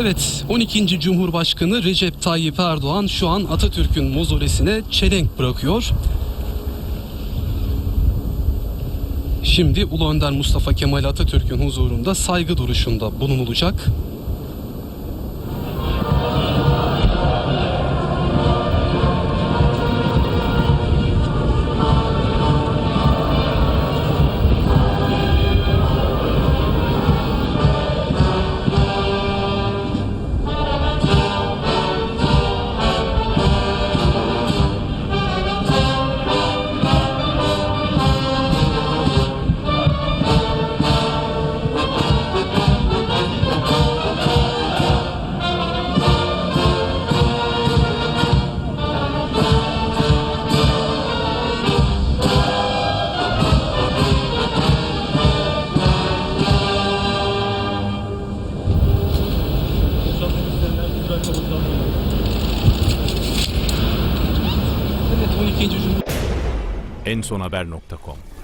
Evet, 12. Cumhurbaşkanı Recep Tayyip Erdoğan şu an Atatürk'ün mozolesine çelenk bırakıyor. Şimdi Ulu Önder Mustafa Kemal Atatürk'ün huzurunda saygı duruşunda bulunulacak. Evet, 12. Cumhur ensonhaber.com